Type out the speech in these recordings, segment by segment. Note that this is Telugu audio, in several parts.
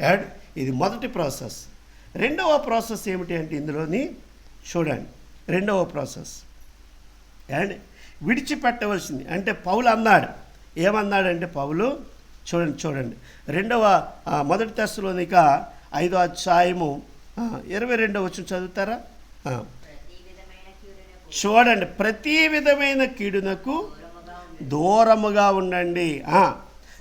యాడ్ ఇది మొదటి ప్రాసెస్. రెండవ ప్రాసెస్ ఏమిటి అంటే ఇందులోని చూడండి. రెండవ ప్రాసెస్. అండ్ విడిచిపెట్టవలసింది. అంటే పౌలు అన్నాడు. ఏమన్నాడంటే పౌలు? చూడండి చూడండి. రెండవ మొదటి దశలోనిక ఐదో అధ్యాయము ఇరవై రెండవ వచ్చి చదువుతారా? చూడండి. ప్రతి విధమైన కీడునకు దూరముగా ఉండండి. ఆ,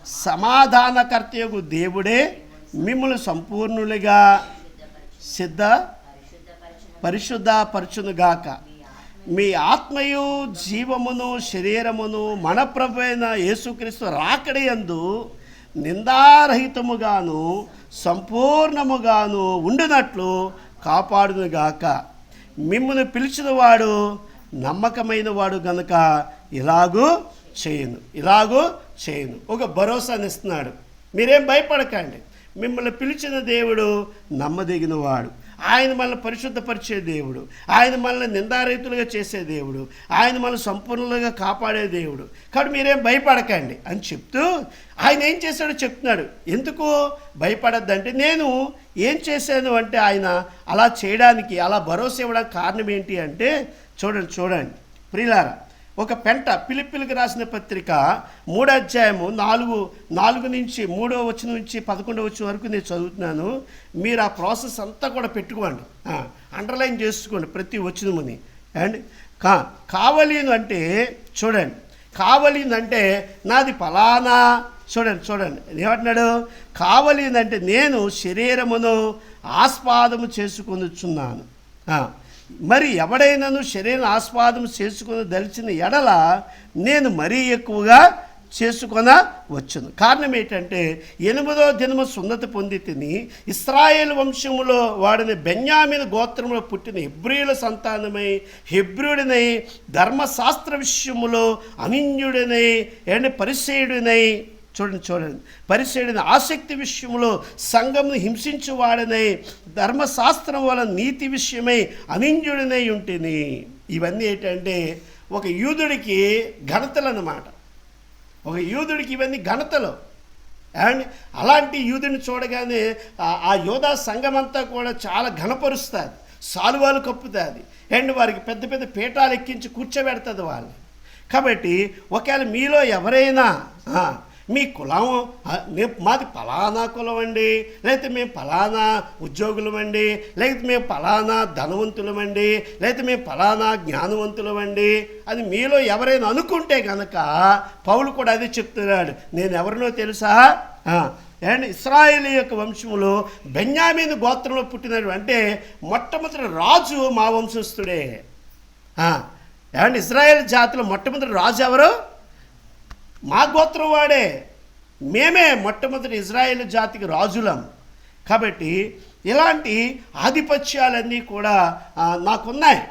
సమాధానకర్తయకు దేవుడే మిమ్మల్ని సంపూర్ణులుగా సిద్ధ పరిశుద్ధపరచును పరిశుద్ధ పరచునుగాక మీ ఆత్మయు జీవమును శరీరమును మన ప్రభువైన అయిన యేసుక్రీస్తు రాకడయందు నిందారహితముగాను సంపూర్ణముగాను ఉండునట్లు కాపాడునుగాక మిమ్మల్ని పిలిచిన వాడు నమ్మకమైన వాడు గనుక ఇలాగూ చేయను. ఇలాగూ చేయను. ఒక భరోసానిస్తున్నాడు. మీరేం భయపడకండి. మిమ్మల్ని పిలిచిన దేవుడు నమ్మదగినవాడు. ఆయన మనల్ని పరిశుద్ధపరిచే దేవుడు. ఆయన మనల్ని నిందారహితులుగా చేసే దేవుడు. ఆయన మనల్ని సంపూర్ణంగా కాపాడే దేవుడు. కాబట్టి మీరేం భయపడకండి అని చెప్తూ ఆయన ఏం చేశాడో చెప్తున్నాడు. ఎందుకు భయపడద్దంటే నేను ఏం చేశాను అంటే ఆయన అలా చేయడానికి అలా భరోసా ఇవ్వడానికి కారణం ఏంటి అంటే చూడండి చూడండి. ప్రియులారా ఒక పెంట పిలిపిలికి రాసిన పత్రిక మూడో అధ్యాయము నాలుగు నాలుగు నుంచి మూడో వచ్చిన నుంచి పదకొండవ వచ్చిన వరకు నేను చదువుతున్నాను. మీరు ఆ ప్రాసెస్ అంతా కూడా పెట్టుకోండి. అండర్లైన్ చేసుకోండి ప్రతి వచ్చినముని అండ్ కా కావలీను అంటే చూడండి. కావలిందంటే నాది ఫలానా. చూడండి చూడండి. ఏమంటున్నాడు? కావలిందంటే నేను శరీరమును ఆస్పాదము చేసుకొనిచున్నాను. మరి ఎవడైనాను శరీరం ఆస్వాదం చేసుకుని దలిచిన ఎడల నేను మరీ ఎక్కువగా చేసుకొన వచ్చును. కారణం ఏంటంటే ఎనిమిదో దినము సున్నతి పొంది తిని ఇస్రాయేల్ వంశములో వాడిని బెన్యామిన గోత్రంలో పుట్టిన హెబ్రియుల సంతానమై హెబ్రియుడినై ధర్మశాస్త్ర విషయములో అనిన్యుడినై అండ్ పరిసేయుడినై చూడండి చూడండి. పరిశీలన ఆసక్తి విషయంలో సంఘమును హింసించువాడనై ధర్మశాస్త్రం వల్ల నీతి విషయమై అనింజుడినై ఉంటుంది ఇవన్నీ ఏంటంటే ఒక యూదుడికి ఘనతలు అన్నమాట ఒక యూదుడికి ఇవన్నీ ఘనతలు. అండ్ అలాంటి యూదుని చూడగానే ఆ- ఆ యోధా సంఘం అంతా కూడా చాలా ఘనపరుస్తుంది. సాలువాలు కప్పుతుంది. అండ్ వారికి పెద్ద పెద్ద పీఠాలు ఎక్కించి కూర్చోబెడుతుంది వాళ్ళని. కాబట్టి ఒకవేళ మీలో ఎవరైనా మీ కులం మాది ఫలానా కులం అండి. లేకపోతే మేము ఫలానా ఉద్యోగులమండి లేకపోతే మేము ఫలానా ధనవంతులమండి లేకపోతే మేము ఫలానా జ్ఞానవంతులమండి అది మీలో ఎవరైనా అనుకుంటే కనుక పౌలు కూడా అదే చెప్తున్నాడు. నేను ఎవరినో తెలుసా? అండ్ ఇస్రాయేల్ యొక్క వంశములో బెన్యామీన్ గోత్రంలో పుట్టినాడు. అంటే మొట్టమొదటి రాజు మా వంశస్థుడే. అండ్ ఇజ్రాయెల్ జాతిలో మొట్టమొదటి రాజు ఎవరు? మా గోత్రం వాడే. మేమే మొట్టమొదటి ఇజ్రాయేల్ జాతికి రాజులం. కాబట్టి ఇలాంటి ఆధిపత్యాలన్నీ కూడా నాకున్నాయి.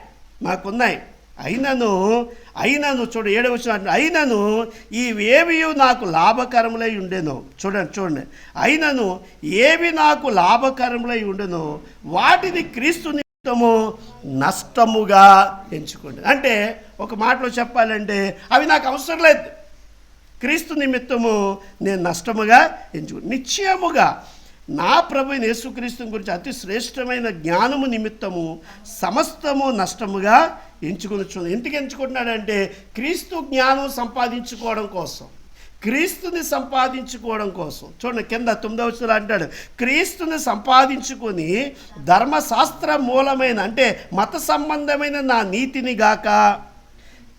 నాకున్నాయి. అయినను అయినను చూడు ఏడవ అయినను ఇవేవి నాకు లాభకరములై ఉండెను. చూడండి చూడండి. అయినను ఏవి నాకు లాభకరములై ఉండెను వాటిని క్రీస్తు నిమిత్తము నష్టముగా ఎంచుకోండి అంటే ఒక మాటలో చెప్పాలంటే అవి నాకు అవసరం లేదు. క్రీస్తు నిమిత్తము నేను నష్టముగా ఎంచుకు నిశ్చయముగా నా ప్రభు యేసుక్రీస్తు గురించి అతి శ్రేష్టమైన జ్ఞానము నిమిత్తము సమస్తము నష్టముగా ఎంచుకుని ఎందుకు ఎంచుకుంటున్నాడంటే క్రీస్తు జ్ఞానం సంపాదించుకోవడం కోసం. క్రీస్తుని సంపాదించుకోవడం కోసం. చూడండి కింద తొమ్మిదవ వచనంలో అంటాడు క్రీస్తుని సంపాదించుకొని ధర్మశాస్త్ర మూలమైన అంటే మత సంబంధమైన నా నీతిని గాక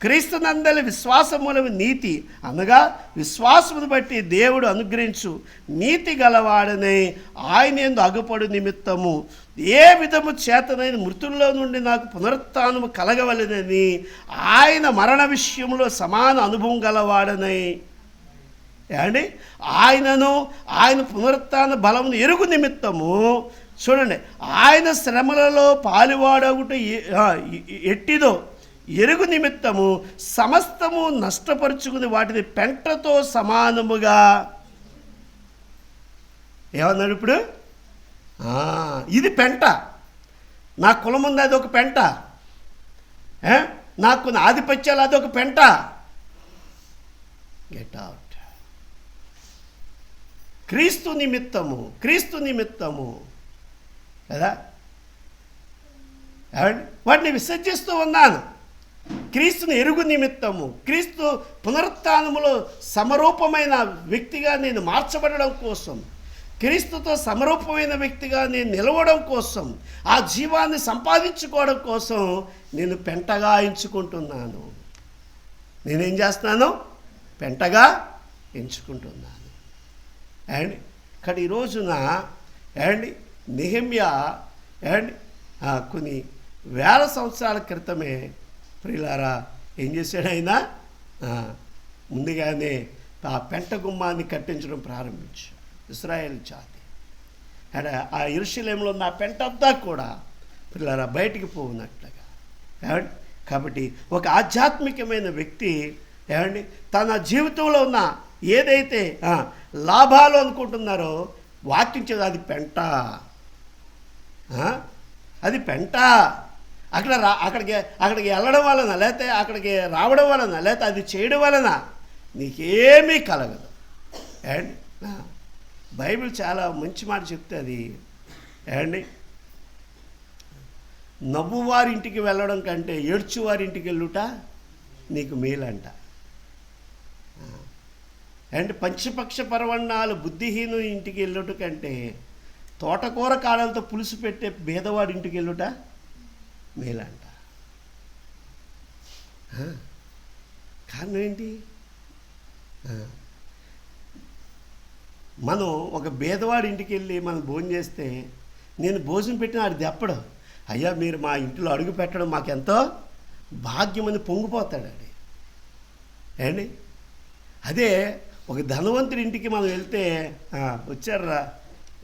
క్రీస్తునందలి విశ్వాసముల నీతి. అనగా విశ్వాసమును బట్టి దేవుడు అనుగ్రహించు నీతి గలవాడనే ఆయన ఎందు అగుపడు నిమిత్తము. ఏ విధము చేతనైన మృతుల్లో నుండి నాకు పునరుత్నము కలగవలెనని ఆయన మరణ విషయంలో సమాన అనుభవం గలవాడనై. ఏమండి? ఆయనను ఆయన పునరుత్న బలమును ఎరుగు నిమిత్తము. చూడండి ఆయన శ్రమలలో పాలువాడగుట ఎట్టిదో ఎరుగు నిమిత్తము సమస్తము నష్టపరుచుకుని వాటిని పెంటతో సమానముగా. ఏమన్నాడు ఇప్పుడు? ఇది పెంట. నా కులం ఉంది అది ఒక పెంట. నాకు ఆధిపత్యాలు ఆధిపత్యాలు అదొక పెంట. గెట్ అవుట్ క్రీస్తు నిమిత్తము క్రీస్తు నిమిత్తము. కదా? వాటిని విసర్జిస్తూ ఉన్నాను. క్రీస్తుని ఎరుగు నిమిత్తము క్రీస్తు పునరుత్నములో సమరూపమైన వ్యక్తిగా నేను మార్చబడడం కోసం క్రీస్తుతో సమరూపమైన వ్యక్తిగా నేను నిలవడం కోసం ఆ జీవాన్ని సంపాదించుకోవడం కోసం నేను పెంటగా ఎంచుకుంటున్నాను. నేనేం చేస్తున్నాను? పెంటగా ఎంచుకుంటున్నాను. అండ్ ఇక్కడ ఈ రోజున అండ్ నిహమ్య అండ్ కొన్ని వేల సంవత్సరాల క్రితమే ప్రిలారా ఏం చేశాడు ఆయన? ముందుగానే ఆ పెంట గుమ్మాన్ని కట్టించడం ప్రారంభించాడు. ఇస్రాయేల్ జాతి. అండ్ ఆ ఇరుషులేంలో ఉన్న పెంట అంతా కూడా పిల్లరా బయటికి పోనట్లుగా ఏమండి? కాబట్టి ఒక ఆధ్యాత్మికమైన వ్యక్తి ఏమండి? తన జీవితంలో ఉన్న ఏదైతే లాభాలు అనుకుంటున్నారో వాటించేది అది పెంట. అది పెంట. అక్కడ రా అక్కడికి అక్కడికి వెళ్ళడం వలన లేకపోతే అక్కడికి రావడం వలన లేకపోతే అది చేయడం వలన నీకేమీ కలగదు. అండ్ బైబిల్ చాలా మంచి మాట చెప్తుంది ఏమండి? నవ్వువారింటికి వెళ్ళడం కంటే ఏడ్చువారింటికి వెళ్ళుట నీకు మేలంట. అండ్ పంచపక్ష పర్వణాలు బుద్ధిహీను ఇంటికి వెళ్ళుట కంటే తోటకూర కాడలతో పులుసు పెట్టే భేదవాడి ఇంటికి వెళ్ళుట మేలంట కారణం ఏంటి? మనం ఒక భేదవాడి ఇంటికి వెళ్ళి మనం భోజనం చేస్తే నేను భోజనం పెట్టిన ఆడి దెప్పడు. అయ్యా మీరు మా ఇంట్లో అడుగు పెట్టడం మాకెంతో భాగ్యమని పొంగిపోతాడు ఆడి. ఏండి అదే ఒక ధనవంతుడి ఇంటికి మనం వెళ్తే వచ్చారా వచ్చారురా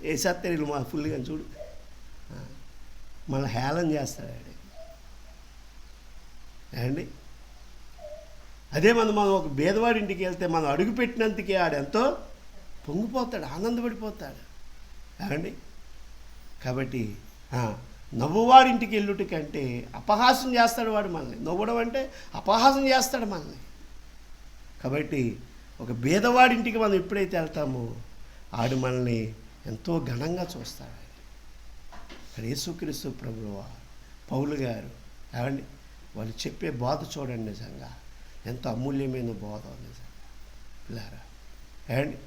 వేసేస్తారు మా ఫుల్గా చూడు. మళ్ళీ హేళన చేస్తాడు ఆడు. ఏమండి? అదే మనం మనం ఒక భేదవాడి ఇంటికి వెళ్తే మనం అడుగు పెట్టినందుకే పొంగిపోతాడు ఆనందపడిపోతాడు. ఏమండి? కాబట్టి నవ్వువాడింటికి నవ్వువాడి ఇంటికి వెళ్ళుట కంటే అపహాసం చేస్తాడు వాడు మనల్ని. నవ్వడం అంటే అపహాసం చేస్తాడు మనల్ని. కాబట్టి ఒక భేదవాడి ఇంటికి మనం ఎప్పుడైతే వెళ్తామో ఆడు మనల్ని ఎంతో ఘనంగా చూస్తాడు. ఆయన. యేసుక్రీస్తు ప్రభువు పౌలు గారు ఏమండి? వాళ్ళు చెప్పే బోధ చూడండి నిజంగా. ఎంత అమూల్యమైన బోధ నిజంగా. పిల్లారా ఏమండి?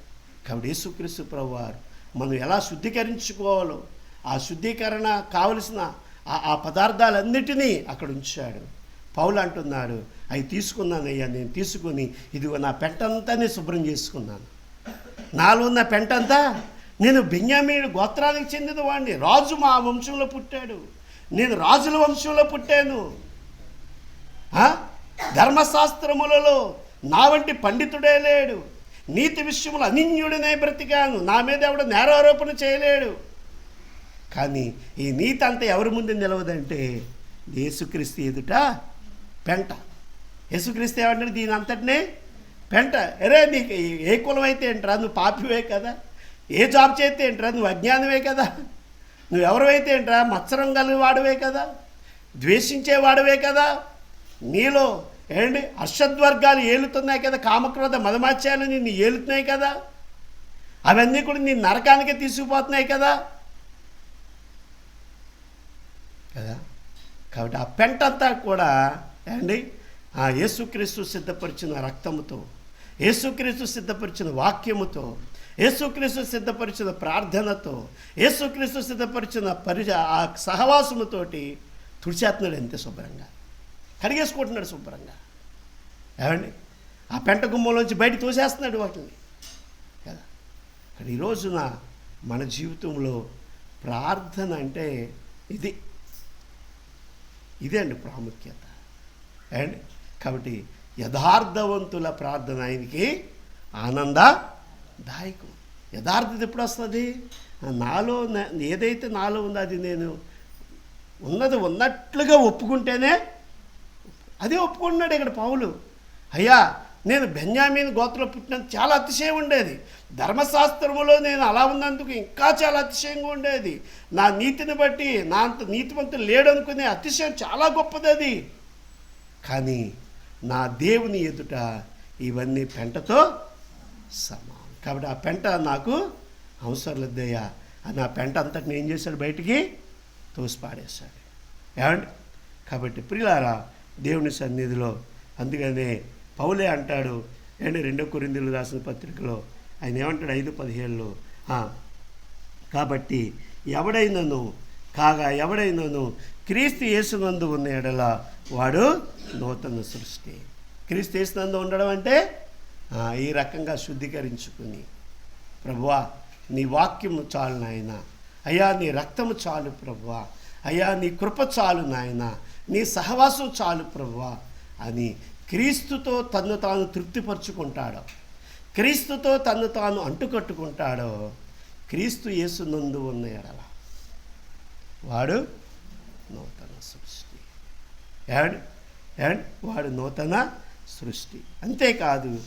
కాబట్టి యేసుక్రీస్తు ప్రభు వారు మనం ఎలా శుద్ధీకరించుకోవాలో ఆ శుద్ధీకరణ కావలసిన ఆ ఆ పదార్థాలన్నిటినీ అక్కడ ఉంచాడు. పౌలు అంటున్నాడు అవి తీసుకున్నానయ్యా నేను తీసుకుని ఇదిగో నా పెంటంతా నేను శుభ్రం చేసుకున్నాను. నాలో ఉన్న పెంటంతా నేను బెన్యామీడు గోత్రానికి చెందిన వాడిని రాజు మా వంశంలో పుట్టాడు. నేను రాజుల వంశంలో పుట్టాను. ధర్మశాస్త్రములలో నా వంటి పండితుడే లేడు. నీతి విషయములు అనిన్యుడినే బ్రతికాను. నా మీద ఎవడు నేరారోపణ చేయలేడు. కానీ ఈ నీతి అంతా ఎవరి ముందు నిలవదంటే యేసుక్రీస్తు ఎదుట పెంట. యేసుక్రీస్తు ఏమంటాడు దీని అంతటినే పెంట. అరే నీకు ఏ కులం అయితే ఏంట్రా? నువ్వు పాపివే కదా. ఏ జాబ్ చేస్తే ఏంట్రా? నువ్వు అజ్ఞానమే కదా. నువ్వు ఎవరివైతే ఏంట్రా? మత్సరం కలిగి వాడవే కదా. ద్వేషించే వాడవే కదా. నీలో ఏమండి? హర్షద్వర్గాలు ఏలుతున్నాయి కదా కామక్రోధ మదమాచ్యాలు నిన్ను ఏలుతున్నాయి కదా. అవన్నీ కూడా నీ నరకానికే తీసుకుపోతున్నాయి కదా. కదా? కాబట్టి ఆ పెంటంతా కూడా ఏమండి? ఆ యేసుక్రీస్తు సిద్ధపరిచిన రక్తముతో యేసుక్రీస్తు సిద్ధపరిచిన వాక్యముతో యేసుక్రీస్తు సిద్ధపరిచిన ప్రార్థనతో యేసుక్రీస్తు సిద్ధపరిచిన పరిచ ఆ సహవాసముతోటి తుడిచేస్తున్నాడు అంతే శుభ్రంగా. కడిగేసుకుంటున్నాడు శుభ్రంగా. ఏమండి? ఆ పెంట గుమ్మంలోంచి బయట తోసేస్తున్నాడు వాటిని. కదా? కానీ ఈ రోజున మన జీవితంలో ప్రార్థన అంటే ఇది. ఇదే అండి ప్రాముఖ్యత. అండ్ కాబట్టి యథార్థవంతుల ప్రార్థన ఆయనకి ఆనందదాయకం. యథార్థత ఎప్పుడు వస్తుంది? నాలో ఏదైతే నాలో ఉందో అది నేను ఉన్నది ఉన్నట్లుగా ఒప్పుకుంటేనే అదే ఒప్పుకుంటున్నాడు ఇక్కడ పౌలు. అయ్యా నేను బెన్యామీన్ గోత్రలో పుట్టినందుకు చాలా అతిశయం ఉండేది. ధర్మశాస్త్రములో నేను అలా ఉన్నందుకు ఇంకా చాలా అతిశయంగా ఉండేది. నా నీతిని బట్టి నా అంత నీతివంతులు లేడనుకునే అతిశయం చాలా గొప్పది అది కానీ నా దేవుని ఎదుట ఇవన్నీ పెంటతో సమానం. కాబట్టి ఆ పెంట నాకు అవసరం లేదయ్యా. అని ఆ పెంట అంతటిని ఏం చేశాడు? బయటికి తోసి పాడేశాడు ఏమండి? కాబట్టి ప్రియులారా దేవుని సన్నిధిలో. అందుకనే పౌలే అంటాడు అండ్ రెండో కొరిందులు రాసిన పత్రికలో ఆయన ఏమంటాడు ఐదు పదిహేళ్ళు కాబట్టి ఎవడైనను కాగా ఎవడైనను క్రీస్తు యేసునందు ఉన్న ఎడల వాడు నూతన సృష్టి. క్రీస్తు యేసునందు ఉండడం అంటే ఈ రకంగా శుద్ధీకరించుకుని ప్రభువా నీ వాక్యము చాలు నాయన. అయ్యా నీ రక్తము చాలు ప్రభువా. అయ్యా నీ కృప చాలు నాయన. నీ సహవాసం చాలు ప్రభువా అని క్రీస్తుతో తన్ను తాను తృప్తిపరుచుకుంటాడో క్రీస్తుతో తన్ను తాను అంటుకట్టుకుంటాడో క్రీస్తు యేసునందు ఉన్న ఎడల వాడు నూతన సృష్టి. అండ్ అండ్ వాడు నూతన సృష్టి. అంతేకాదు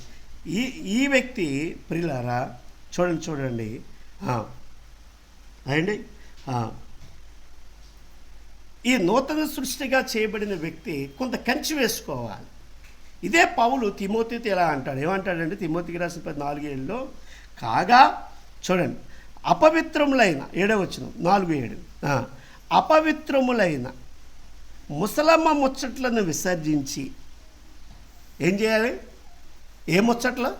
ఈ ఈ వ్యక్తి ప్రిలారా చూడండి చూడండి. అండి ఈ నూతన సృష్టిగా చేయబడిన వ్యక్తి కొంత కంచి వేసుకోవాలి. ఇదే పౌలు తిమోతితో ఇలా అంటాడు? ఏమంటాడంటే తిమోతికి రాసిన పది నాలుగు ఏళ్ళలో కాగా చూడండి అపవిత్రములైన ఏడవ వచ్చిన నాలుగు ఏడు అపవిత్రములైన ముసలమ్మ ముచ్చట్లను విసర్జించి ఏం చేయాలి? ఏ ముచ్చట్లు?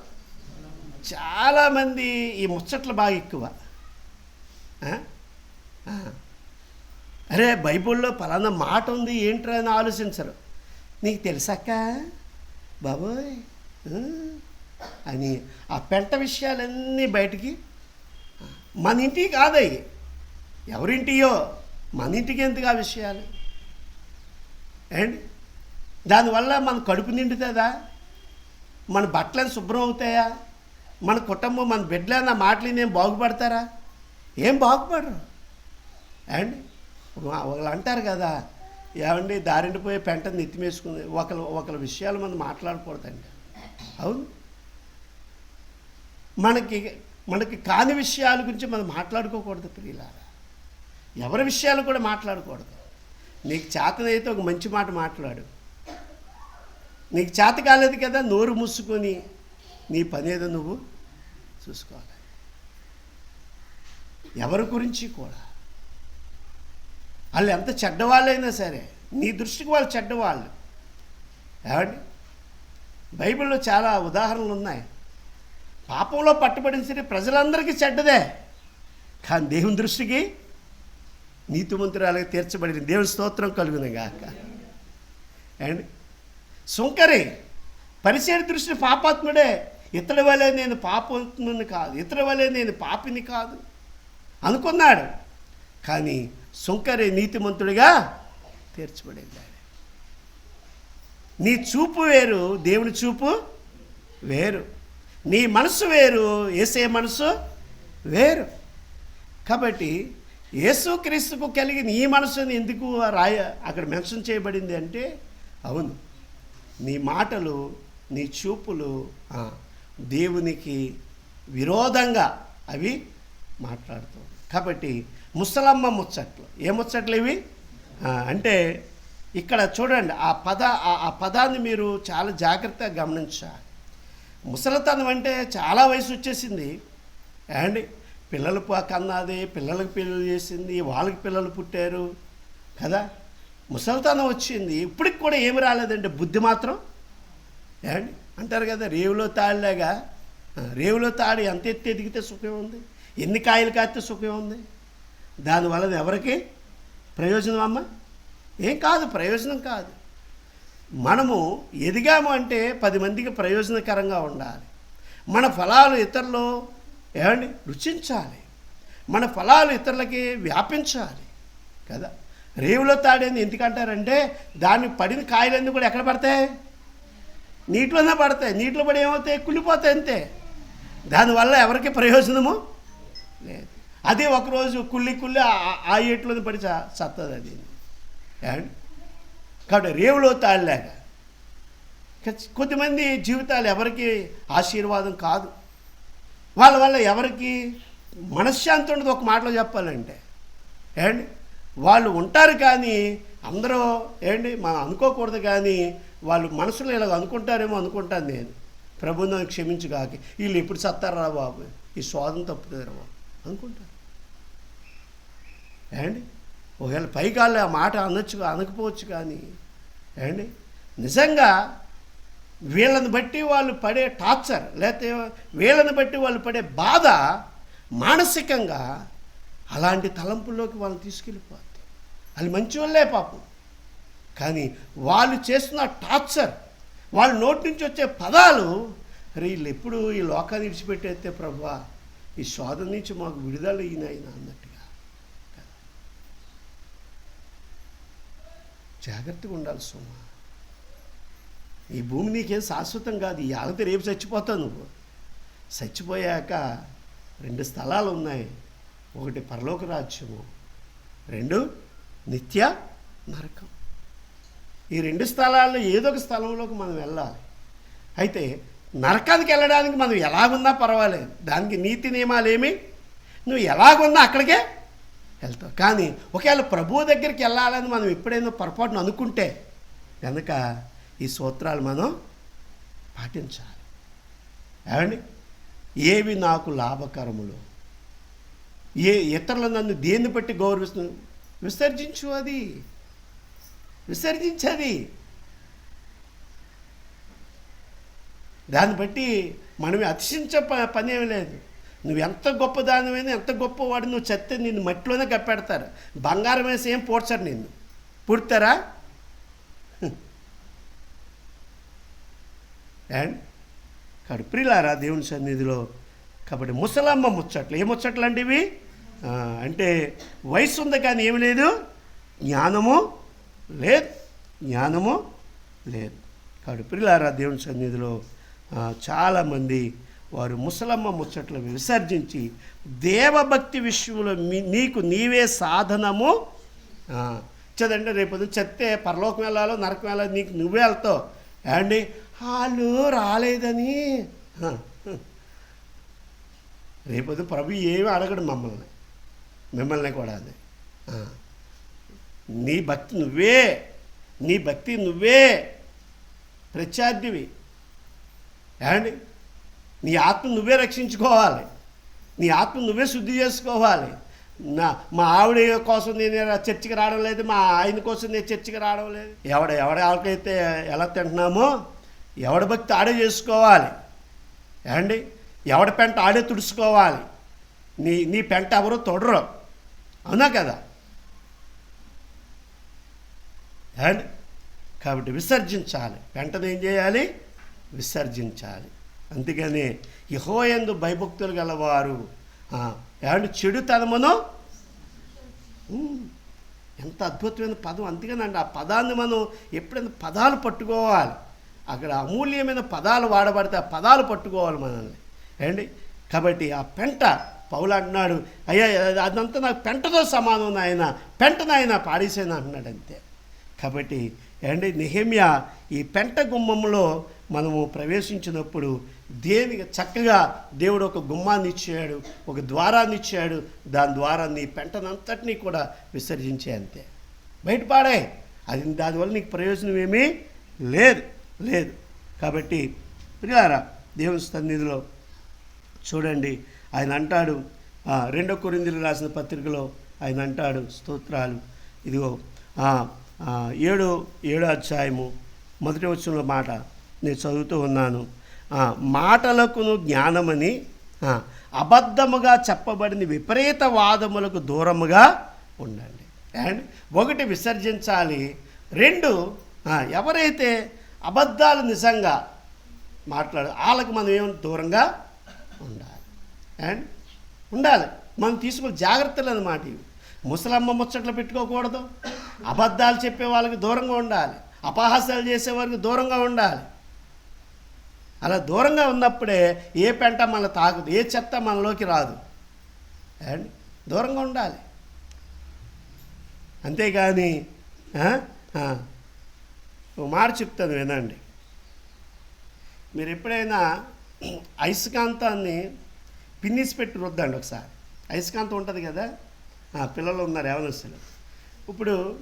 చాలామంది ఈ ముచ్చట్లు బాగా ఎక్కువ. అరే బైబిల్లో పలానా మాట ఉంది ఏంట్రా అని ఆలోచించరు. నీకు తెలుసాక బాబోయ్ అని ఆ పెంట విషయాలన్నీ బయటికి మన ఇంటికి కాదయ్యి ఎవరింటియో మన ఇంటికి ఎందుకు ఆ విషయాలు? అండ్ దానివల్ల మన కడుపు నిండుతుందా? మన బట్టలని శుభ్రం అవుతాయా? మన కుటుంబం మన బిడ్డలన్న మాటలు నేను బాగుపడతారా? ఏం బాగుపడరు? అండ్ వాళ్ళు ఒకళ్ళు అంటారు కదా ఏమండి దారిండి పోయి పెంట నెత్తిమేసుకుని ఒకరు ఒకరి విషయాలు మనం మాట్లాడకూడదండి. అవును. మనకి మనకి కాని విషయాల గురించి మనం మాట్లాడుకోకూడదు ప్రియులారా. ఎవరి విషయాలు కూడా మాట్లాడకూడదు. నీకు చేతనైతే ఒక మంచి మాట మాట్లాడు. నీకు చేత కాలేదు కదా నోరు మూసుకొని నీ పని ఏదో నువ్వు చూసుకోవాలి. ఎవరి గురించి కూడా వాళ్ళు ఎంత చెడ్డవాళ్ళైనా సరే నీ దృష్టికి వాళ్ళు చెడ్డవాళ్ళు. ఏమండి? బైబిల్లో చాలా ఉదాహరణలు ఉన్నాయి. పాపంలో పట్టుబడిన సరే ప్రజలందరికీ చెడ్డదే. కానీ దేవుని దృష్టికి నీతిమంతురాలుగా తీర్చబడిన దేవుని స్తోత్రం కలుగును గాక. అండ్ సుంకరి పరిచయ దృష్టి పాపాత్ముడే. ఇతడి వలె నేను పాపాత్ముని కాదు ఇతడి వలె నేను పాపిని కాదు అనుకున్నాడు. కానీ సుంకరి నీతిమంతుడిగా తీర్చబడింది ఆయన. నీ చూపు వేరు దేవుని చూపు వేరు నీ మనసు వేరు ఏసే మనసు వేరు కాబట్టి యేసుక్రీస్తుకు కలిగిన ఈ మనసుని ఎందుకు రాయ అక్కడ మెన్షన్ చేయబడింది అంటే అవును నీ మాటలు నీ చూపులు దేవునికి విరోధంగా అవి మాట్లాడుతూ కాబట్టి ముసలమ్మ ముచ్చట్లు. ఏ ముచ్చట్లు ఇవి? అంటే ఇక్కడ చూడండి ఆ పద ఆ- ఆ పదాన్ని మీరు చాలా జాగ్రత్తగా గమనించాలి. ముసలితనం అంటే చాలా వయసు వచ్చేసింది. ఏమండి? పిల్లలు కన్నది పిల్లలకు పిల్లలు చేసింది వాళ్ళకి పిల్లలు పుట్టారు. కదా? ముసలితనం వచ్చింది. ఇప్పటికి కూడా ఏమి రాలేదండి? బుద్ధి మాత్రం. ఏమండి? అంటారు కదా రేవులో తాడిలాగా రేవులో తాడి ఎంత ఎత్తి ఎదిగితే సుఖం ఉంది? ఎన్ని కాయలు కాస్తే సుఖం ఉంది? దానివల్ల ఎవరికి ప్రయోజనం అమ్మ? ఏం కాదు ప్రయోజనం కాదు. మనము ఎదిగాము అంటే పది మందికి ప్రయోజనకరంగా ఉండాలి. మన ఫలాలు ఇతరులు ఏమండి? రుచించాలి. మన ఫలాలు ఇతరులకి వ్యాపించాలి. కదా? రేవులో తాడేది ఎందుకంటారంటే దాన్ని పడిన కాయలన్నీ కూడా ఎక్కడ పడతాయి? నీటిలోనే పడతాయి. నీటిలో పడి ఏమవుతాయి? కుళ్ళిపోతాయి అంతే. దానివల్ల ఎవరికి ప్రయోజనము? అదే ఒకరోజు కుళ్ళి కుళ్ళి ఆ- ఆ ఏట్లోనే పడి చ చత్తది అది. ఏమండి కాబట్టి రేవులో తాళ్ళాక కొద్దిమంది జీవితాలు ఎవరికి ఆశీర్వాదం కాదు. వాళ్ళ వల్ల ఎవరికి మనశ్శాంతి ఉండదు ఒక మాటలో చెప్పాలంటే. ఏండి వాళ్ళు ఉంటారు కానీ అందరూ ఏంటి మనం అనుకోకూడదు కానీ వాళ్ళు మనసులో ఇలా అనుకుంటారేమో అనుకుంటాను నేను. ప్రభుత్వం క్షమించు కాకి వీళ్ళు ఎప్పుడు సత్తారా బాబు? ఈ స్వాదం తప్పుతుందిరా బాబు? అనుకుంటారు. ఏమండి? ఒకవేళ పైకాళ్ళు ఆ మాట అనొచ్చు అనకపోవచ్చు కానీ ఏమండి? నిజంగా వీళ్ళని బట్టి వాళ్ళు పడే టార్చర్ లేకపోతే వీళ్ళని బట్టి వాళ్ళు పడే బాధ మానసికంగా అలాంటి తలంపుల్లోకి వాళ్ళని తీసుకెళ్ళిపోద్ది. అది మంచి వాళ్ళే పాపం. కానీ వాళ్ళు చేస్తున్న టార్చర్ వాళ్ళ నోటి నుంచి వచ్చే పదాలు అరే వీళ్ళు ఎప్పుడు ఈ లోకాన్ని విడిచిపెట్టేస్తే ప్రభా ఈ శోధన నుంచి మాకు విడుదల అయినాయినా అన్నట్టు. జాగ్రత్తగా ఉండాలి సుమా. ఈ భూమి నీకేం శాశ్వతం కాదు. ఈ ఆగతి రేపు చచ్చిపోతావు నువ్వు. చచ్చిపోయాక రెండు స్థలాలు ఉన్నాయి. ఒకటి పరలోక రాజ్యము రెండు నిత్య నరకం. ఈ రెండు స్థలాల్లో ఏదో ఒక స్థలంలోకి మనం వెళ్ళాలి. అయితే నరకానికి వెళ్ళడానికి మనం ఎలాగున్నా పర్వాలేదు. దానికి నీతి నియమాలు ఏమి నువ్వు ఎలాగున్నా అక్కడికే వెళ్తాం. కానీ ఒకవేళ ప్రభువు దగ్గరికి వెళ్ళాలని మనం ఎప్పుడైనా పొరపాటున అనుకుంటే కనుక ఈ సూత్రాలు మనం పాటించాలి. ఏమండి? ఏవి నాకు లాభకరములు? ఏ ఇతరులు నన్ను దేన్ని బట్టి గౌరవిస్తు విసర్జించు అది. విసర్జించది దాన్ని బట్టి మనం అతిశించ ప- పని ఏమి లేదు. నువ్వు ఎంత గొప్ప దానివైనా ఎంత గొప్పవాడు నువ్వు చెత్తే నిన్ను మట్టిలోనే కప్పెడతారు. బంగారం వేసి ఏం పూడ్చారు నిన్ను. పుడతారా? అండ్ కడుపులారా దేవుని సన్నిధిలో? కాబట్టి ముసలమ్మ ముచ్చట్లు. ఏ ముచ్చట్లు అండి ఇవి అంటే వయసు ఉంది కానీ ఏమి లేదు? జ్ఞానము లేదు. జ్ఞానము లేదు. కడుపులారా దేవుని సన్నిధిలో? చాలామంది వారు ముసలమ్మ ముచ్చట్లు విసర్జించి దేవభక్తి విషయంలో మీ నీకు నీవే సాధనము. చదండి రేపు చెత్తే పరలోకం వెళ్ళాలో నరకం వెళ్ళాలో నీకు నువ్వే వెళ్తావు. అండి వాళ్ళు రాలేదని. ఆ, రేపొద్దు ప్రభు ఏమి అడగడు మమ్మల్ని. మిమ్మల్ని కూడా అది. నీ భక్తి నువ్వే. నీ భక్తి నువ్వే. ప్రత్యర్థివి. ఏమండి? నీ ఆత్మ నువ్వే రక్షించుకోవాలి. నీ ఆత్మ నువ్వే శుద్ధి చేసుకోవాలి. నా మా ఆవిడ కోసం నేను చర్చికి రావడం లేదు మా ఆయన కోసం నేను చర్చికి రావడం లేదు. ఎవడ ఎవడ ఆవిడకైతే ఎలా తింటున్నామో ఎవడ భక్తి ఆడే చేసుకోవాలి. ఏమండి? ఎవడ పెంట ఆడే తుడుచుకోవాలి. నీ నీ పెంట ఎవరు తొడరు. అవునా కదా? అండ్ కాబట్టి విసర్జించాలి. పెంటను ఏం చేయాలి? విసర్జించాలి. అందుకని యహోయందు భయభక్తులు గలవారు ఆ, ఏమంటే చెడుతనమును ఉమ్, ఎంత అద్భుతమైన పదం. అందుకనండి ఆ పదాన్ని మనం ఎప్పుడైనా పదాలు పట్టుకోవాలి. అక్కడ అమూల్యమైన పదాలు వాడబడితే ఆ పదాలు పట్టుకోవాలి మనల్ని. ఏండి కాబట్టి ఆ పెంట పౌలు అంటున్నాడు అయ్యా అదంతా నాకు పెంటతో సమానం నాయన పెంట నాయన పాడేసాను అంటున్నాడు అంతే. కాబట్టి ఏండి నిహమ్య ఈ పెంట గుమ్మంలో మనము ప్రవేశించినప్పుడు దేనికి చక్కగా దేవుడు ఒక గుమ్మాన్ని ఇచ్చాడు ఒక ద్వారాన్ని ఇచ్చాడు. దాని ద్వారా నీ పెంటనంతటినీ కూడా విసర్జించే అంతే. బయటపాడే. అది దానివల్ల నీకు ప్రయోజనం ఏమీ లేదు లేదు. కాబట్టి ప్రియారా దేవుని సన్నిధిలో చూడండి. ఆయన అంటాడు రెండో కొరిందులు రాసిన పత్రికలో ఆయన అంటాడు స్తోత్రాలు. ఇదిగో ఏడు ఏడో ఏడో అధ్యాయము మొదటి వచ్చిన మాట నేను చదువుతూ ఉన్నాను. మాటలకును జ్ఞానమని అబద్ధముగా చెప్పబడిన విపరీత వాదములకు దూరముగా ఉండండి. అండ్ ఒకటి విసర్జించాలి. రెండు ఎవరైతే అబద్ధాలు నిజంగా మాట్లాడు వాళ్ళకి మనం ఏం దూరంగా ఉండాలి. అండ్ ఉండాలి. మనం తీసుకున్న జాగ్రత్తలు అన్నమాట ఇవి. ముసలమ్మ ముచ్చట్లు పెట్టుకోకూడదు. అబద్ధాలు చెప్పే వాళ్ళకి దూరంగా ఉండాలి. అపహాసాలు చేసే వారికి దూరంగా ఉండాలి. అలా దూరంగా ఉన్నప్పుడే ఏ పెంట మన తాగదు ఏ చెత్త మనలోకి రాదు. అండ్ దూరంగా ఉండాలి. అంతేగాని ఓ మాట చెప్తాను వినండి. మీరు ఎప్పుడైనా అయస్కాంతాన్ని పిన్నిసి పెట్టి రుద్దండి ఒకసారి. అయస్కాంతం ఉంటుంది కదా? పిల్లలు ఉన్నారు ఎవరొస్తారు ఇప్పుడు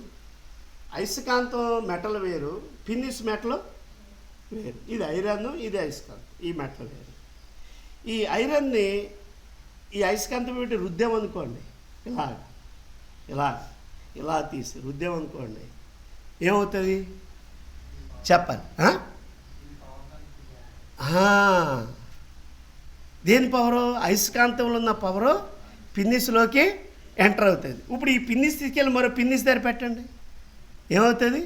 అయస్కాంతం మెటల్ వేరు పిన్నిస్ మెటల్ వేరు. ఇది ఐరన్ ఇది అయస్కాంతం ఈ మెటల్ వేరు. ఈ ఐరన్ని ఈ అయస్కాంతం పెట్టి రుద్దామనుకోండి ఇలా ఇలా ఇలా తీసి రుద్దామనుకోండి ఏమవుతుంది? చెప్పాలి దేని పవరు? అయస్కాంతంలో ఉన్న పవరు పిన్నిస్లోకి ఎంటర్ అవుతుంది. ఇప్పుడు ఈ పిన్నిస్ తీసుకెళ్ళి మరో పిన్నిస్ దగ్గర పెట్టండి. ఏమవుతుంది?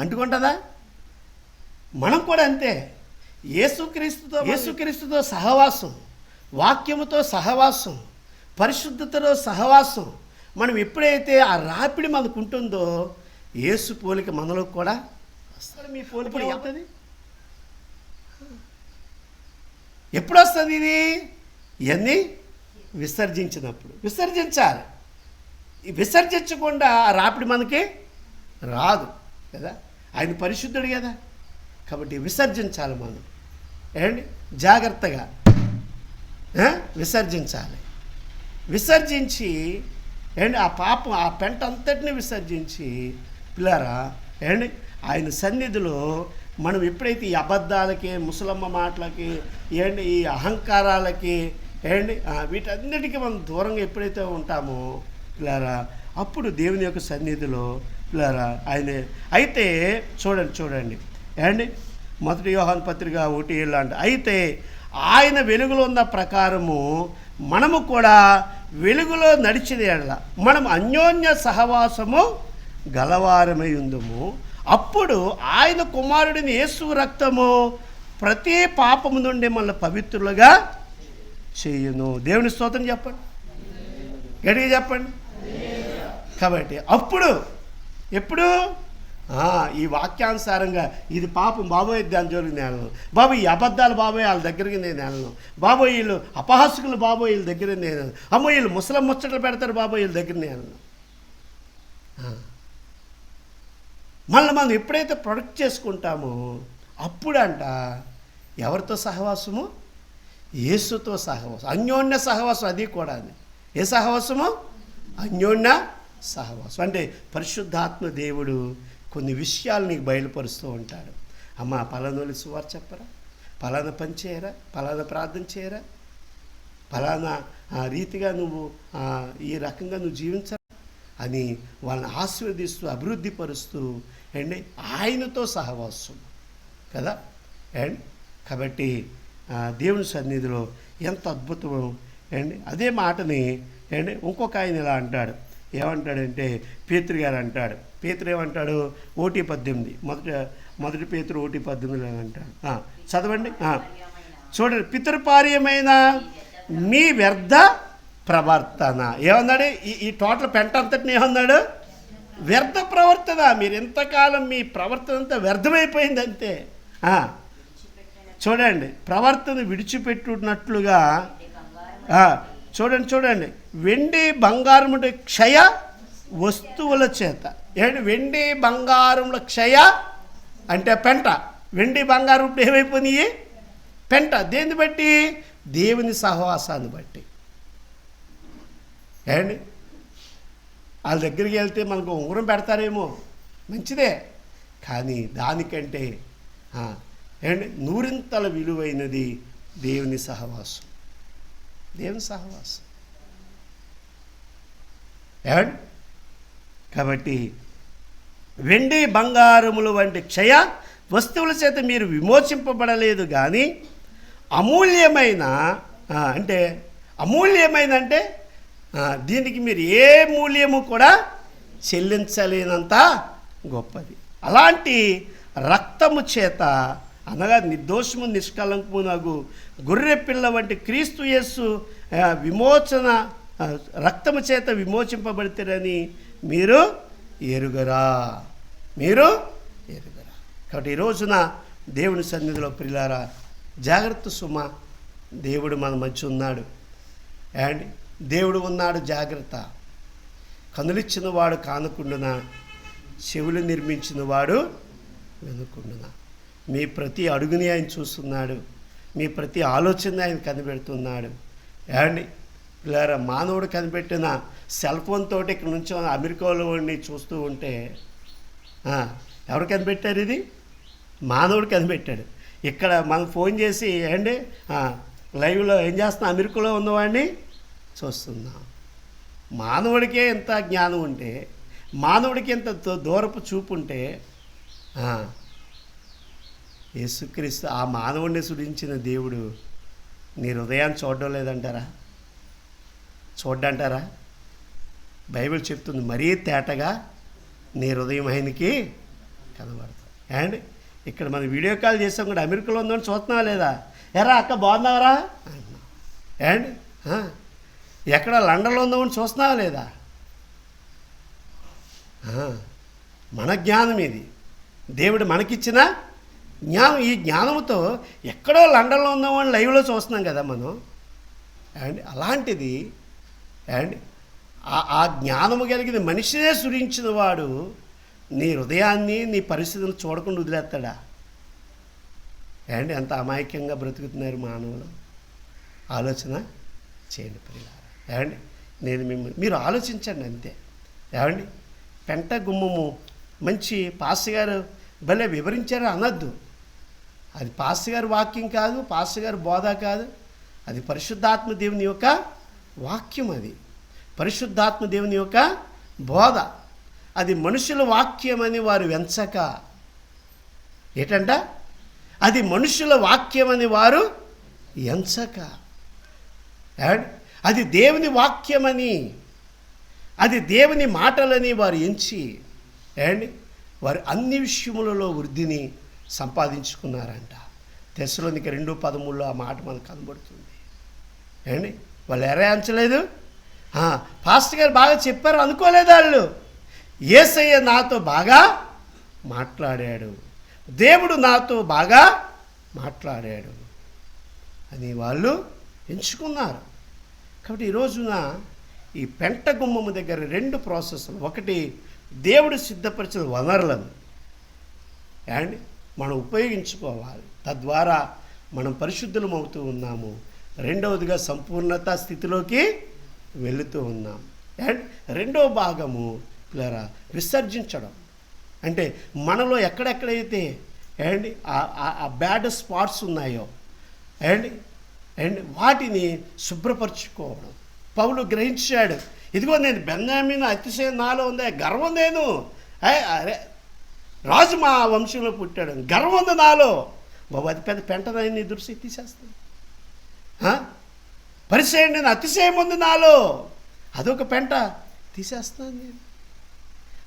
అంటుకుంటుందా? మనం కూడా అంతే. యేసుక్రీస్తుతో యేసుక్రీస్తుతో సహవాసం వాక్యముతో సహవాసం పరిశుద్ధతలో సహవాసం మనం ఎప్పుడైతే ఆ రాపిడి మనకు ఉంటుందో యేసు పోలిక మనలో కూడా వస్తుంది. మీ పోలిక ఏమవుతుంది? ఎప్పుడు వస్తుంది ఇది? ఇవన్నీ విసర్జించినప్పుడు. విసర్జించాలి. విసర్జించకుండా ఆ రాపిడి మనకి రాదు కదా? ఆయన పరిశుద్ధుడు కదా? కాబట్టి విసర్జించాలి మనం. ఏండి జాగ్రత్తగా విసర్జించాలి. విసర్జించి ఏండి ఆ పాపం ఆ పెంట అంతటిని విసర్జించి పిల్లరా ఏండి ఆయన సన్నిధిలో మనం ఎప్పుడైతే ఈ అబద్ధాలకి ముసలమ్మ మాటలకి ఏంటి ఈ అహంకారాలకి ఏండి వీటన్నిటికీ మనం దూరంగా ఎప్పుడైతే ఉంటామో పిల్లరా అప్పుడు దేవుని యొక్క సన్నిధిలో పిల్లరా ఆయన అయితే చూడండి చూడండి. ఏండి మొదటి యోహాన్ పత్రిక ఒకటి లాంటి అయితే ఆయన వెలుగులో ఉన్న ప్రకారము మనము కూడా వెలుగులో నడిచిన ఎడల మనం అన్యోన్య సహవాసము గలవారమై ఉందము. అప్పుడు ఆయన కుమారుడిని యేసు రక్తము ప్రతి పాపము నుండి మన పవిత్రులుగా చేయును. దేవుని స్తోత్రం చెప్పండి. గడిగి చెప్పండి. కాబట్టి అప్పుడు ఎప్పుడు? ఈ వాక్యానుసారంగా ఇది పాపం బాబోయ్ దాని జోలికి నేలను. బాబు ఈ అబద్ధాలు బాబోయ్ వాళ్ళ దగ్గరికి నేను నేలను. బాబోయ్ వీళ్ళు అపహాసుకులు బాబోయ్ వీళ్ళ దగ్గర నేను అమ్మో వీళ్ళు ముసలం ముచ్చట్లు పెడతారు బాబోయ్ వీళ్ళ దగ్గర నేను మళ్ళీ మనం ఎప్పుడైతే ప్రొడక్ట్ చేసుకుంటామో అప్పుడంట ఎవరితో సహవాసము? యేసుతో సహవాసం. అన్యోన్య సహవాసం అది కూడా అది ఏ సహవాసము? అన్యోన్య సహవాసం. అంటే పరిశుద్ధాత్మ దేవుడు కొన్ని విషయాలు నీకు బయలుపరుస్తూ ఉంటాడు. అమ్మ పలానోళ్ళు సువార్ చెప్పరా? పలానా పని చేయరా? పలానా ప్రార్థన చేయరా? ఫలానా రీతిగా నువ్వు ఈ రకంగా నువ్వు జీవించరా? అని వాళ్ళని ఆశీర్వదిస్తూ అభివృద్ధి పరుస్తూ అండ్ ఆయనతో సహవాసం కదా? అండ్ కాబట్టి దేవుని సన్నిధిలో ఎంత అద్భుతం అండ్ అదే మాటని అండ్ ఇంకొక ఆయన ఇలా అంటాడు. ఏమంటాడంటే పేతురు గారు అంటాడు. పేతురు ఏమంటాడు? ఓటీ పద్దెనిమిది. మొదట మొదటి పేతురు ఓటీ పద్దెనిమిది అని అంటాడు. చదవండి. చూడండి. పితృపార్యమైన మీ వ్యర్థ ప్రవర్తన. ఏమన్నాడు ఈ ఈ టోటల్ పెంట అంతటిని ఏమన్నాడు వ్యర్థ ప్రవర్తన. మీరు ఎంతకాలం మీ ప్రవర్తన అంతా వ్యర్థమైపోయింది అంతే. చూడండి. ప్రవర్తన విడిచిపెట్టున్నట్లుగా చూడండి చూడండి. వెండి బంగారముట క్షయ వస్తువుల చేత. ఏంటి వెండి బంగారముల క్షయ అంటే పెంట. వెండి బంగారం ఇప్పుడు ఏమైపోయినాయి? పెంట. దేన్ని బట్టి? దేవుని సహవాసాన్ని బట్టి. ఏమండి? వాళ్ళ దగ్గరికి వెళ్తే మనకు ఉంగరం పెడతారేమో. మంచిదే. కానీ దానికంటే ఏండి ఏమండి? నూరింతల విలువైనది దేవుని సహవాసం. దేవుని సహవాసం. ఏమండి? కాబట్టి వెండి బంగారములు వంటి క్షయ వస్తువుల చేత మీరు విమోచింపబడలేదు కానీ అమూల్యమైన అంటే అమూల్యమైన అంటే దీనికి మీరు ఏ మూల్యము కూడా చెల్లించలేనంత గొప్పది. అలాంటి రక్తము చేత అనగా నిర్దోషము నిష్కలంకము నాకు గొర్రె పిల్ల వంటి క్రీస్తు యేసు విమోచన రక్తము చేత విమోచింపబడితేరని మీరు ఎరుగరా? మీరు ఎరుగరా? కాబట్టి ఈ రోజున దేవుని సన్నిధిలో ప్రిలారా జాగ్రత్త సుమ దేవుడు మన మధ్య ఉన్నాడు. అండ్ దేవుడు ఉన్నాడు జాగ్రత్త. కనులిచ్చిన వాడు కానకుండునా చెవులు నిర్మించిన వాడు వెనుకుండునా. మీ ప్రతి అడుగుని ఆయన చూస్తున్నాడు. మీ ప్రతి ఆలోచన ఆయన కనిపెడుతున్నాడు. ఏమండి? పిల్లరా మానవుడు కనిపెట్టిన సెల్ ఫోన్ తోటి ఇక్కడ నుంచి అమెరికాలో ఉండి చూస్తూ ఉంటే ఎవరు కనిపెట్టారు ఇది? మానవుడు కనిపెట్టాడు. ఇక్కడ మనం ఫోన్ చేసి ఏమండి? లైవ్లో ఏం చేస్తున్నా? అమెరికాలో ఉన్నవాడిని చూస్తున్నాం. మానవుడికే ఎంత జ్ఞానం ఉంటే మానవుడికి ఎంత దూరపు చూపు ఉంటే యేసుక్రీస్తు ఆ మానవుణ్ణి సుడించిన దేవుడు నీ హృదయాన్ని చూడడం లేదంటారా? చూడ్డంటారా? బైబిల్ చెప్తుంది మరీ తేటగా నీ హృదయం ఆయనకి కనబడతాం అండ్ ఇక్కడ మనం వీడియో కాల్ చేసాం కూడా అమెరికాలో ఉందని చూస్తున్నావా లేదా? ఎరా అక్క బాగున్నావరా? అండ్ ఎక్కడ లండన్లో ఉందామని చూస్తున్నావా లేదా? మన జ్ఞానం ఇది. దేవుడు మనకిచ్చిన జ్ఞానం ఈ జ్ఞానంతో ఎక్కడో లండన్లో ఉన్నామని లైవ్లో చూస్తున్నాం కదా మనం. అండ్ అలాంటిది అండ్ ఆ- జ్ఞానము కలిగిన మనిషినే సురించిన వాడు నీ హృదయాన్ని నీ పరిస్థితులను చూడకుండా వదిలేస్తాడా? అండ్ ఎంత అమాయకంగా బ్రతుకుతున్నారు మానవులు? ఆలోచన చేయండి పిల్లలు ఏమండి నేను మిమ్మల్ని మీరు ఆలోచించండి అంతే. ఏమండి పెంట గుమ్మము మంచి పాస్ గారు భలే వివరించారు అనద్దు. అది పాస్ గారి వాక్యం కాదు పాస్ గారి బోధ కాదు. అది పరిశుద్ధాత్మ దేవుని యొక్క వాక్యం అది. పరిశుద్ధాత్మ దేవుని యొక్క బోధ. అది మనుషుల వాక్యం అని వారు వెంచక. ఏటంట? అది మనుషుల వాక్యం అని వారు ఎంచక. ఏమండి? అది దేవుని వాక్యమని అది దేవుని మాటలని వారు ఎంచి. అండ్ వారు అన్ని విషయములలో వృద్ధిని సంపాదించుకున్నారంట. దశలోనికి రెండు పదమూడులో ఆ మాట మనకు కనబడుతుంది. ఏమండి? వాళ్ళు ఎరా అంచలేదు? పాస్టర్ గారు బాగా చెప్పారు అనుకోలేదు వాళ్ళు. ఏసయ్య నాతో బాగా మాట్లాడాడు. దేవుడు నాతో బాగా మాట్లాడాడు. అని వాళ్ళు ఎంచుకున్నారు. కాబట్టి ఈ రోజున ఈ పెంట గుమ్మము దగ్గర రెండు ప్రాసెస్లు. ఒకటి దేవుడు సిద్ధపరిచిన వనరులను. అండ్ మనం ఉపయోగించుకోవాలి. తద్వారా మనం పరిశుద్ధులం అవుతూ ఉన్నాము. రెండవదిగా సంపూర్ణత స్థితిలోకి వెళుతూ ఉన్నాం. అండ్ రెండవ భాగము పిల్లరా విసర్జించడం. అంటే మనలో ఎక్కడెక్కడైతే అండ్ ఆ బ్యాడ్ స్పాట్స్ ఉన్నాయో అండ్ అండ్ వాటిని శుభ్రపరచుకోవడం. పౌలు గ్రహించాడు ఇదిగో నేను బెన్నామీన అతిశయం నాలో ఉందే గర్వం నేను అరే రాజు మా వంశంలో పుట్టాడు. గర్వం ఉంది నాలో బాబు అది పెద్ద పెంటదాన్ని దుర్సి తీసేస్తాను. పరిచయం నేను అతిశయం ఉంది నాలో. అదొక పెంట. తీసేస్తాను నేను.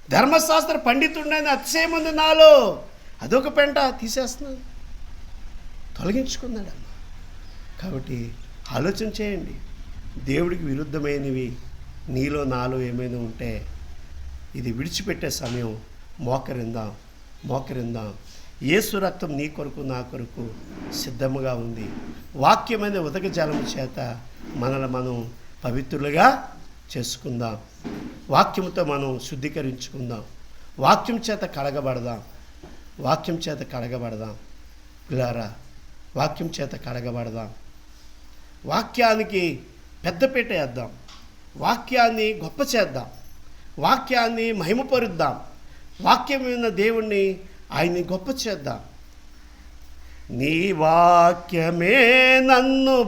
ధర్మశాస్త్ర పండితుడిని అతిశయం ఉంది నాలో. అదొక పెంట. తీసేస్తున్నాను తొలగించుకున్నాడమ్మా. కాబట్టి ఆలోచన చేయండి. దేవుడికి విరుద్ధమైనవి నీలో నాలో ఏమైనా ఉంటే ఇది విడిచిపెట్టే సమయం మోకరిందాం మోకరిందాం. యేసు రక్తం నీ కొరకు నా కొరకు సిద్ధముగా ఉంది. వాక్యమైన ఉదక జలము చేత మనల్ని మనం పవిత్రులుగా చేసుకుందాం. వాక్యంతో మనం శుద్ధీకరించుకుందాం. వాక్యం చేత కడగబడదాం. వాక్యం చేత కడగబడదాం. పిల్లారా వాక్యం చేత కడగబడదాం. వాక్యానికి పెద్దపీట వేద్దాం. వాక్యాన్ని గొప్ప చేద్దాం. వాక్యాన్ని మహిమపరుద్దాం. వాక్యం ఉన్న దేవుణ్ణి ఆయన్ని గొప్ప చేద్దాం. నీ వాక్యమే నన్ను